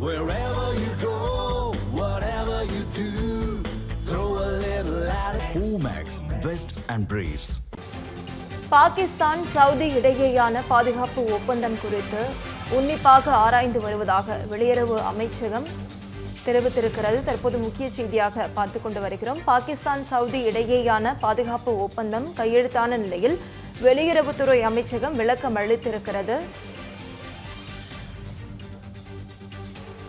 Wherever you go, whatever you do, throw a little at it. Omax, Vest and Briefs. Pakistan Saudi இடையேயான பாதுகாப்பு ஒப்பந்தம் குறித்து உன்னிப்பாக ஆராய்ந்து வருவதாக வெளியுறவு அமைச்சகம் தெரிவித்திருக்கிறது தற்போது முக்கிய செய்தியாக பார்த்துக் கொண்டு வருகிறோம் பாகிஸ்தான் சவுதி இடையேயான பாதுகாப்பு ஒப்பந்தம் கையெழுத்தான நிலையில் வெளியுறவுத்துறை அமைச்சகம் விளக்கம் அளித்திருக்கிறது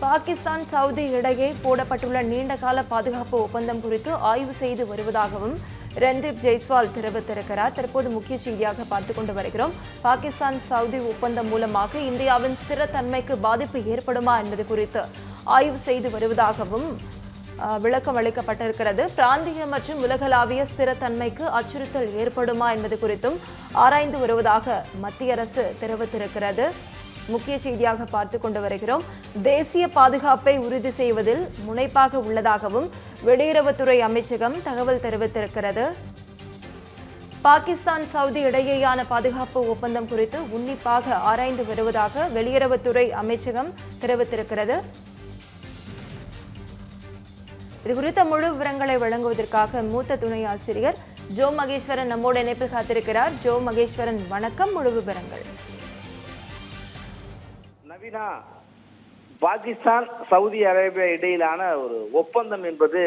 பாகிஸ்தான் சவுதி இடையே போடப்பட்டுள்ள நீண்டகால பாதுகாப்பு ஒப்பந்தம் குறித்து ஆய்வு செய்து வருவதாகவும் ரன்தீப் ஜெய்ஸ்வால் தெரிவித்திருக்கிறார். தற்போது முக்கிய செய்தியாக பார்த்துக் கொண்டு வருகிறோம். பாகிஸ்தான் சவுதி ஒப்பந்தம் மூலமாக இந்தியாவின் ஸ்திரத்தன்மைக்கு பாதிப்பு ஏற்படுமா என்பது குறித்து ஆய்வு செய்து வருவதாகவும் விளக்கம் அளிக்கப்பட்டிருக்கிறது. பிராந்திய மற்றும் உலகளாவிய ஸ்திரத்தன்மைக்கு அச்சுறுத்தல் ஏற்படுமா என்பது குறித்தும் ஆராய்ந்து வருவதாக மத்திய அரசு தெரிவித்திருக்கிறது. முக்கிய செய்தியாக பார்த்து கொண்டு வருகிறோம். தேசிய பாதுகாப்பை உறுதி செய்வதில் முனைப்பாக உள்ளதாகவும் வெளியுறவுத்துறை அமைச்சகம் தகவல் தெரிவித்திருக்கிறது. பாகிஸ்தான் சவுதி இடையேயான பாதுகாப்பு ஒப்பந்தம் குறித்து உன்னிப்பாக ஆராய்ந்து வருவதாக வெளியுறவுத்துறை அமைச்சகம் தெரிவித்திருக்கிறது. இது குறித்த முழு விவரங்களை வழங்குவதற்காக மூத்த துணை ஆசிரியர் ஜோ மகேஸ்வரன் நம்மோடு இணைப்பில் காத்திருக்கிறார். ஜோ மகேஸ்வரன் வணக்கம். முழு விவரங்கள். அப்படின்னா பாகிஸ்தான் சவுதி அரேபியா இடையிலான ஒரு ஒப்பந்தம் என்பது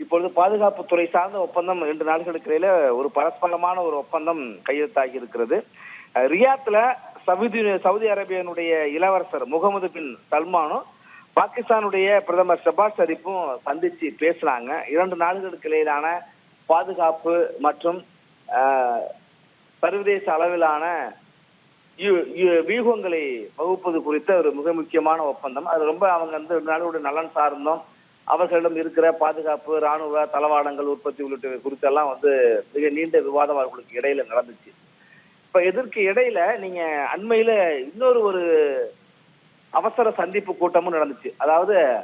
இப்பொழுது பாதுகாப்புத்துறை சார்ந்த ஒப்பந்தம் இரண்டு நாடுகளுக்கு இடையில ஒரு பரஸ்பரமான ஒரு ஒப்பந்தம் கையெழுத்தாகி இருக்கிறது. ரியாத்ல சவுதி சவுதி அரேபியனுடைய இளவரசர் முகமது பின் சல்மானும் பாகிஸ்தானுடைய பிரதமர் ஷபாஸ் ஷரீஃபும் சந்திச்சு பேசுனாங்க. இரண்டு நாடுகளுக்கு இடையிலான பாதுகாப்பு மற்றும் சர்வதேச அளவிலான வியூகங்களை வகுப்பது குறித்த ஒரு மிக முக்கியமான ஒப்பந்தம். அது ரொம்ப அவங்க வந்து நாடுடைய நலன் சார்ந்தோம் அவர்களிடம் இருக்கிற பாதுகாப்பு ராணுவ தளவாடங்கள் உற்பத்தி உள்ளிட்ட குறித்தெல்லாம் வந்து மிக நீண்ட விவாதம் அவர்களுக்கு இடையில நடந்துச்சு. இப்ப இதற்கு இடையில நீங்க அண்மையில இன்னொரு ஒரு அவசர சந்திப்பு கூட்டமும் நடந்துச்சு. அதாவது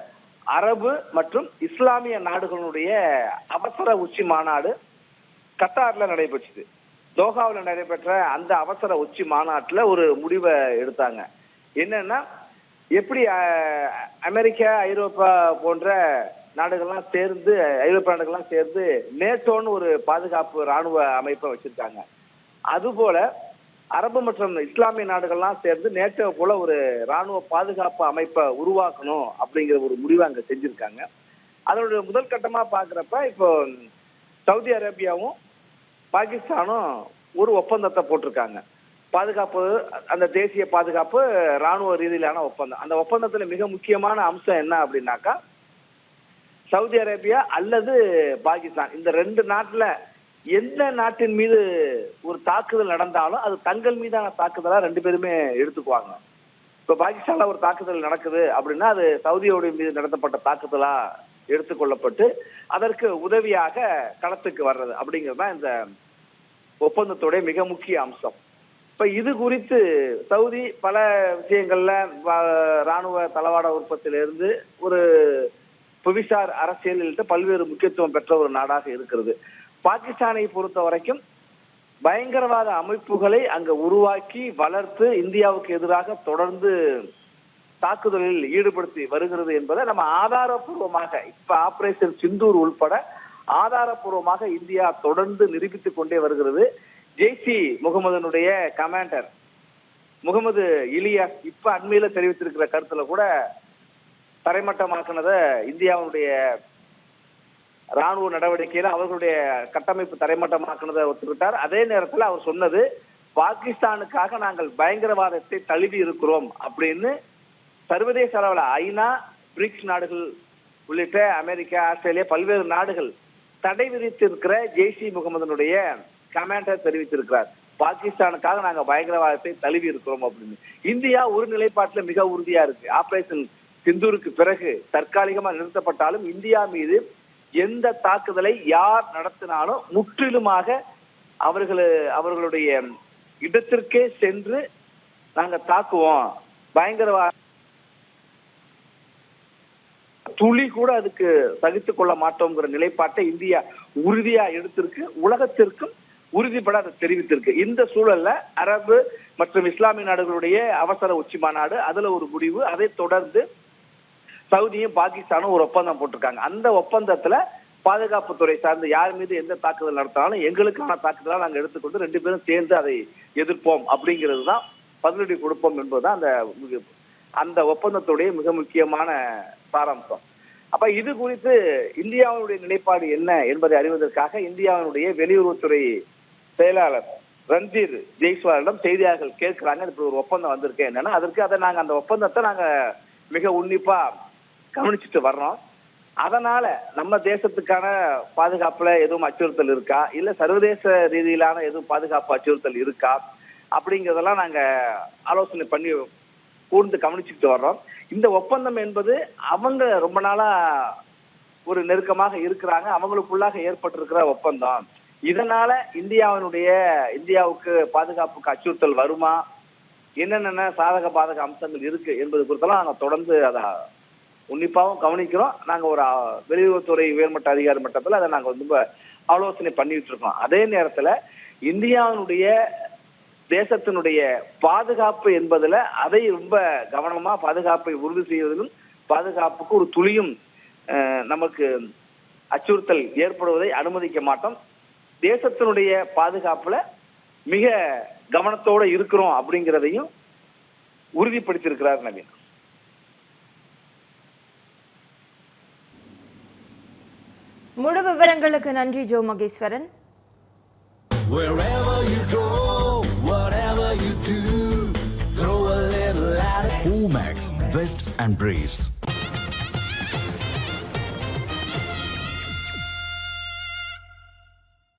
அரபு மற்றும் இஸ்லாமிய நாடுகளுடைய அவசர உச்சி மாநாடு கத்தார்ல நடைபெற்றது. தோஹாவில் நடைபெற்ற அந்த அவசர உச்சி மாநாட்டில் ஒரு முடிவை எடுத்தாங்க. என்னன்னா எப்படி அமெரிக்கா ஐரோப்பா போன்ற நாடுகள்லாம் சேர்ந்து ஐரோப்பிய நாடுகள்லாம் சேர்ந்து நேட்டோன்னு ஒரு பாதுகாப்பு ராணுவ அமைப்பை வச்சிருக்காங்க. அதுபோல அரபு மற்றும் இஸ்லாமிய நாடுகள்லாம் சேர்ந்து நேட்டோ போல ஒரு ராணுவ பாதுகாப்பு அமைப்பை உருவாக்கணும் அப்படிங்கிற ஒரு முடிவை அங்கே செஞ்சிருக்காங்க. அதனுடைய முதல் கட்டமாக பார்க்குறப்ப இப்போ சவுதி அரேபியாவும் பாகிஸ்தானும் ஒரு ஒப்பந்தத்தை போட்டிருக்காங்க. பாதுகாப்பு அந்த தேசிய பாதுகாப்பு ராணுவ ரீதியிலான ஒப்பந்தம். அந்த ஒப்பந்தத்துல மிக முக்கியமான அம்சம் என்ன அப்படின்னாக்கா சவுதி அரேபியா அல்லது பாகிஸ்தான். இந்த ரெண்டு நாட்டுல எந்த நாட்டின் மீது ஒரு தாக்குதல் நடந்தாலும் அது தங்கள் மீதான தாக்குதலா ரெண்டு பேருமே எடுத்துக்குவாங்க. இப்ப பாகிஸ்தான்ல ஒரு தாக்குதல் நடக்குது அப்படின்னா அது சவுதியோடைய மீது நடத்தப்பட்ட தாக்குதலா எடுத்துக்கொள்ளப்பட்டு அதற்கு உதவியாக களத்துக்கு வர்றது அப்படிங்கிறது தான் இந்த ஒப்பந்தத்துடைய மிக முக்கிய அம்சம். இப்ப இது குறித்து சவுதி பல விஷயங்கள்ல ராணுவ தளவாட உற்பத்தியிலிருந்து ஒரு புவிசார் அரசியலில் பல்வேறு முக்கியத்துவம் பெற்ற ஒரு நாடாக இருக்கிறது. பாகிஸ்தானை பொறுத்த வரைக்கும் பயங்கரவாத அமைப்புகளை அங்க உருவாக்கி வளர்த்து இந்தியாவுக்கு எதிராக தொடர்ந்து தாக்குதலில் ஈடுபடுத்தி வருகிறது என்பதை நம்ம ஆதாரப்பூர்வமாக இப்ப ஆபரேஷன் சிந்தூர் உள்பட ஆதாரப்பூர்வமாக இந்தியா தொடர்ந்து நிரூபித்துக் கொண்டே வருகிறது. ஜெய்சி முகமதனுடைய கமாண்டர் முகமது இலியாஸ் இப்ப அண்மையில தெரிவித்திருக்கிற கருத்துல கூட தரைமட்டமாக்குனத இந்தியாவுடைய ராணுவ நடவடிக்கையில அவர்களுடைய கட்டமைப்பு தரைமட்டமாக்குனதை ஒத்துக்கிட்டார். அதே நேரத்தில் அவர் சொன்னது பாகிஸ்தானுக்காக நாங்கள் பயங்கரவாதத்தை தழுவி இருக்கிறோம் அப்படின்னு சர்வதேச அளவில் ஐநா பிரிக்ஸ் நாடுகள் உள்ளிட்ட அமெரிக்கா ஆஸ்திரேலியா பல்வேறு நாடுகள் தடை விதித்திருக்கிற ஜெய்சி முகமதனுடைய கமாண்டர் தெரிவித்திருக்கிறார். பாகிஸ்தானுக்காக நாங்க பயங்கரவாதத்தை தழுவி இருக்கிறோம் அப்படின்னு. இந்தியா ஒரு நிலைப்பாட்டில் மிக உறுதியா இருக்கு. ஆபரேஷன் சிந்தூருக்கு பிறகு தற்காலிகமாக நிறுத்தப்பட்டாலும் இந்தியா மீது எந்த தாக்குதலை யார் நடத்தினாலும் முற்றிலுமாக அவர்கள் அவர்களுடைய இடத்திற்கே சென்று நாங்க தாக்குவோம். பயங்கரவாத துளி கூட அதுக்கு சகித்துக் கொள்ள மாட்டோங்கிற நிலைப்பாட்டை இந்தியா உறுதியா எடுத்திருக்கு. உலகத்திற்கும் உறுதிப்பட அதை தெரிவித்திருக்கு. இந்த சூழல்ல அரபு மற்றும் இஸ்லாமிய நாடுகளுடைய அவசர உச்சி மாநாடு அதுல ஒரு முடிவு. அதை தொடர்ந்து சவுதியும் பாகிஸ்தானும் ஒரு ஒப்பந்தம் போட்டிருக்காங்க. அந்த ஒப்பந்தத்துல பாதுகாப்புத்துறை சார்ந்து யார் மீது எந்த தாக்குதல் நடத்தினாலும் எங்களுக்கான தாக்குதலாக நாங்கள் எடுத்துக்கொண்டு ரெண்டு பேரும் சேர்ந்து அதை எதிர்ப்போம் அப்படிங்கிறது தான் பதிலடி கொடுப்போம் என்பதுதான் அந்த அந்த ஒப்பந்தத்துடைய மிக முக்கியமான சாராம்சம். அப்ப இது குறித்து இந்தியாவினுடைய நிலைப்பாடு என்ன என்பதை அறிவதற்காக இந்தியாவினுடைய வெளியுறவுத்துறை செயலாளர் ரஞ்சீர் ஜெய்ஸ்வாலிடம் செய்தியாளர்கள் கேட்கிறாங்க. இப்படி ஒரு ஒப்பந்தம் வந்திருக்கு என்னன்னா அதற்கு அதை நாங்க அந்த ஒப்பந்தத்தை நாங்க மிக உன்னிப்பா கவனிச்சுட்டு வர்றோம். அதனால நம்ம தேசத்துக்கான பாதுகாப்புல எதுவும் அச்சுறுத்தல் இருக்கா? இல்ல சர்வதேச ரீதியிலான எதுவும் பாதுகாப்பு அச்சுறுத்தல் இருக்கா? அப்படிங்கிறதெல்லாம் நாங்க ஆலோசனை பண்ணி கூர்ந்து கவனிச்சுட்டு வர்றோம். இந்த ஒப்பந்தம் என்பது அவங்க ரொம்ப நாளா ஒரு நெருக்கமாக இருக்கிறாங்க. அவங்களுக்குள்ளாக ஏற்பட்டிருக்கிற ஒப்பந்தம். இதனால இந்தியாவினுடைய இந்தியாவுக்கு பாதுகாப்புக்கு அச்சுறுத்தல் வருமா? என்னென்ன சாதக பாதக அம்சங்கள் இருக்கு என்பது குறித்தெல்லாம் நாங்கள் தொடர்ந்து அதை உன்னிப்பாகவும் கவனிக்கிறோம். நாங்கள் ஒரு வெளியுறவுத்துறை உயர்மட்ட அதிகாரி மட்டத்தில் அதை நாங்கள் ரொம்ப ஆலோசனை பண்ணிட்டு இருக்கோம். அதே நேரத்தில் இந்தியாவினுடைய தேசத்தினுடைய பாதுகாப்பு என்பதுல அதை ரொம்ப கவனமா பாதுகாப்பை உறுதி செய்வதிலும் பாதுகாப்புக்கு ஒரு துளியும் அஹ், நமக்கு அச்சுறுத்தல் ஏற்படுவதை அனுமதிக்க மாட்டோம். தேசத்தினுடைய பாதுகாப்புல மிக கவனத்தோட இருக்கிறோம் அப்படிங்கிறதையும் உறுதிப்படுத்தியிருக்கிறார் நவீன். முழு விவரங்களுக்கு நன்றி Jo Maheswaran. Wherever you go, Vest and Briefs.